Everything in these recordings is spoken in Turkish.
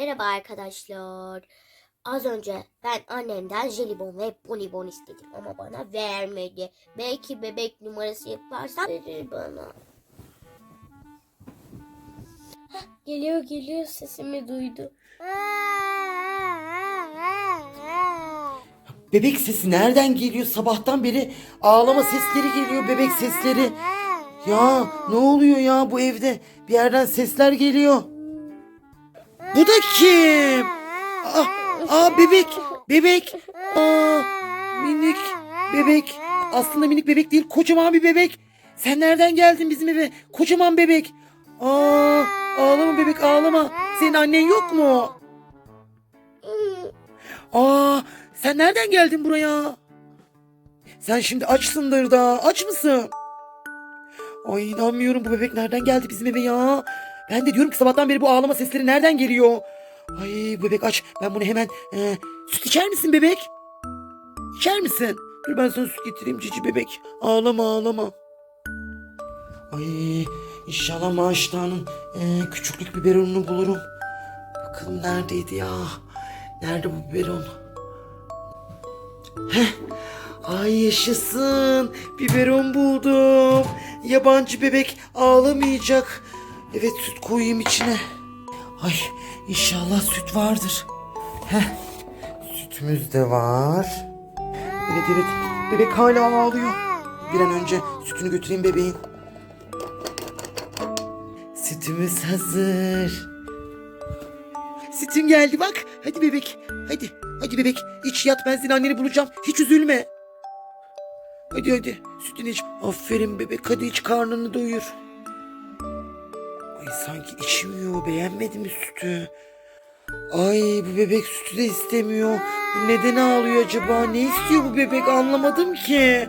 Merhaba arkadaşlar. Az önce ben annemden jelibon ve bonibon istedim ama bana vermedi. Belki bebek numarası yaparsam verir bana. Geliyor geliyor sesimi duydu. Bebek sesi nereden geliyor? Sabahtan beri ağlama sesleri geliyor, bebek sesleri. Ya ne oluyor ya bu evde? Bir yerden sesler geliyor. Bu da kim? Aa, aa bebek, bebek. Aa, minik bebek. Aslında minik bebek değil, kocaman bir bebek. Sen nereden geldin bizim eve? Kocaman bebek. Aa, ağlama bebek ağlama. Senin annen yok mu? Aa, sen nereden geldin buraya? Sen şimdi açsındır da. Aç mısın? Ay inanmıyorum bu bebek nereden geldi bizim eve ya? Ben de diyorum ki sabahtan beri bu ağlama sesleri nereden geliyor? Ay bebek aç. Ben bunu hemen e, süt içer misin bebek? İçer misin? Dur ben sana süt getireyim cici bebek. Ağlama ağlama. Ay inşallah maaştanın e, küçüklük biberonunu bulurum. Bakalım neredeydi ya? Nerede bu biberon? Heh. Ay yaşasın. Biberon buldum. Yabancı bebek ağlamayacak. Evet süt koyayım içine. Ay inşallah süt vardır. Heh. Sütümüz de var. Evet evet. Bebek hala ağlıyor. Bir an önce sütünü götüreyim bebeğin. Sütümüz hazır. Sütün geldi bak. Hadi bebek. Hadi. Hadi bebek. İç yat ben senin anneni bulacağım. Hiç üzülme. Hadi hadi. Sütünü iç. Aferin bebek. Hadi iç karnını doyur. Ay sanki içmiyor. Beğenmedi mi sütü? Ay bu bebek sütü de istemiyor. Bu neden ağlıyor acaba? Ne istiyor bu bebek? Anlamadım ki.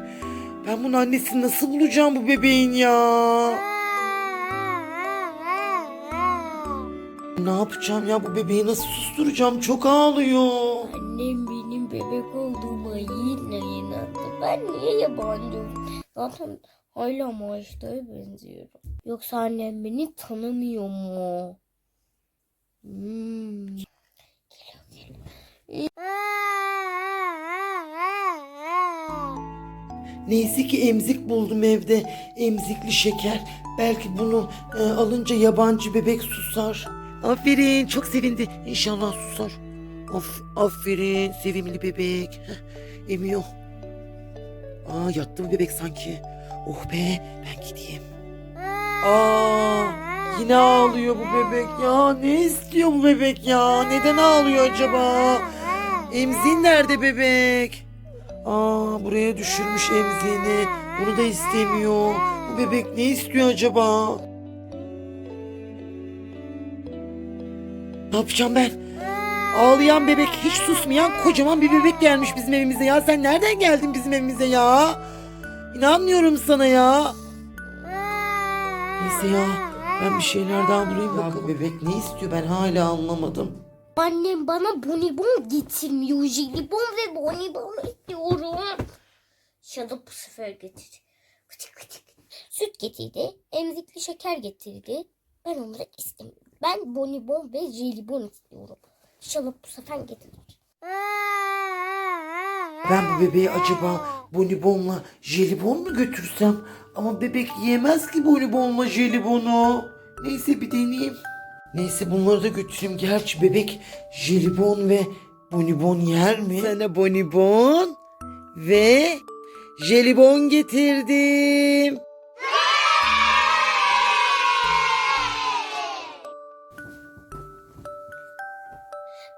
Ben bunun annesini nasıl bulacağım bu bebeğin ya? Ne yapacağım ya bu bebeği nasıl susturacağım? Çok ağlıyor. Annem benim bebek olduğuma yine inandı. Ben niye yabancıyım? Zaten hala maaşlara benziyorum. Yoksa annem beni tanımıyor mu? Hmm. Neyse ki emzik buldum evde. Emzikli şeker. Belki bunu e, alınca yabancı bebek susar. Aferin çok sevindi. İnşallah susar. Of, aferin sevimli bebek. Emiyor. Aa yattı mı bebek sanki? Oh be ben gideyim. Aa yine ağlıyor bu bebek ya. Ne istiyor bu bebek ya? Neden ağlıyor acaba? Emzin nerede bebek? Aa buraya düşürmüş emziğini. Bunu da istemiyor. Bu bebek ne istiyor acaba? Ne yapacağım ben? Ağlayan bebek, hiç susmayan kocaman bir bebek gelmiş bizim evimize ya. Sen nereden geldin bizim evimize ya? İnanmıyorum sana ya. Neyse ya. Ben bir şeyler daha bulayım bakalım. bu bebek ne istiyor ben hala anlamadım. Annem bana bonibon getirmiyor. Jelibon ve bonibon istiyorum. İnşallah bu sefer getir. Kıtık kıtık. Süt getirdi. Emzikli şeker getirdi. Ben onları istemiyorum. Ben bonibon ve jelibon istiyorum. İnşallah bu sefer getirir. Ben bu bebeği acaba bonibonla jelibon mu götürsem? Ama bebek yiyemez ki bonibonla jelibonu. Neyse bir deneyeyim. Neyse bunları da götüreyim. Gerçi bebek jelibon ve bonibon yer mi? Sana bonibon ve jelibon getirdim.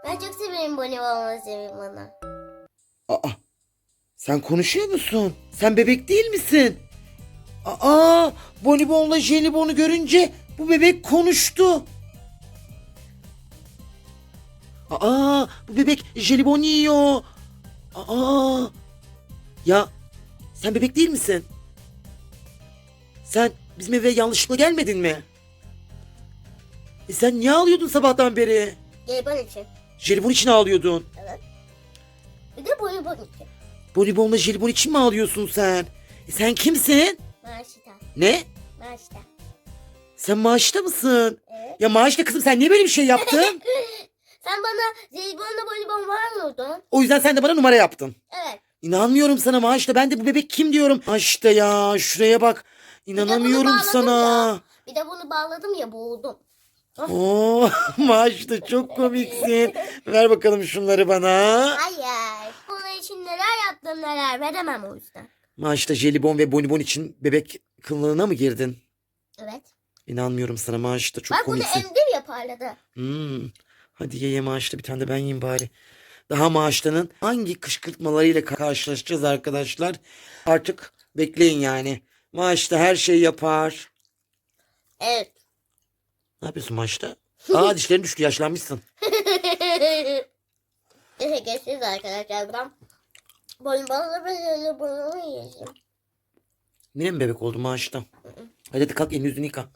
Ben çok severim bonibon ve jelibonu. Aa, sen konuşuyor musun? Sen bebek değil misin? Aa, bonibonla jelibonu görünce bu bebek konuştu. Aa, bu bebek jelibon yiyor. Aa, ya sen bebek değil misin? Sen bizim eve yanlışlıkla gelmedin mi? E sen niye ağlıyordun sabahtan beri? Jelibon için. Jelibon için ağlıyordun. Bir de bonibon için. Bonibonla jelibon için mi ağlıyorsun sen? E sen kimsin? Maaşta. Ne? Maaşta. Sen maaşta mısın? Evet. Ya maaşta kızım sen niye böyle bir şey yaptın? Sen bana jelibonla bonibon vermiyordun. O yüzden sen de bana numara yaptın. Evet. İnanmıyorum sana Maaş'ta. Ben de bu bebek kim diyorum. Maaş'ta ya şuraya bak. İnanamıyorum bağladım sana. ya. Bir de bunu bağladım ya boğuldum. Oo, Maaş'ta çok komiksin. Ver bakalım şunları bana. Hayır. Bunun için neler yaptım neler veremem o yüzden. Maaş'ta jelibon ve bonibon için bebek kılığına mı girdin? Evet. İnanmıyorum sana Maaş'ta çok Bak bunu komiksin. emdir ya parladı. Hmm. Hadi ye ye Maaş'ta bir tane de ben yiyeyim bari. Daha Maaş'tanın hangi kışkırtmalarıyla ka- karşılaşacağız arkadaşlar? Artık bekleyin yani. Maaş'ta her şeyi yapar. Evet. Ne yapıyorsun Maaş'ta? Aa dişlerin düştü yaşlanmışsın. Teşekkürsüz arkadaşlar. Ben bonibonla böyle bonibon yiyeceğim. Yine mi bebek oldu Maaş'ta? Hadi hadi kalk elini yüzünü yıka.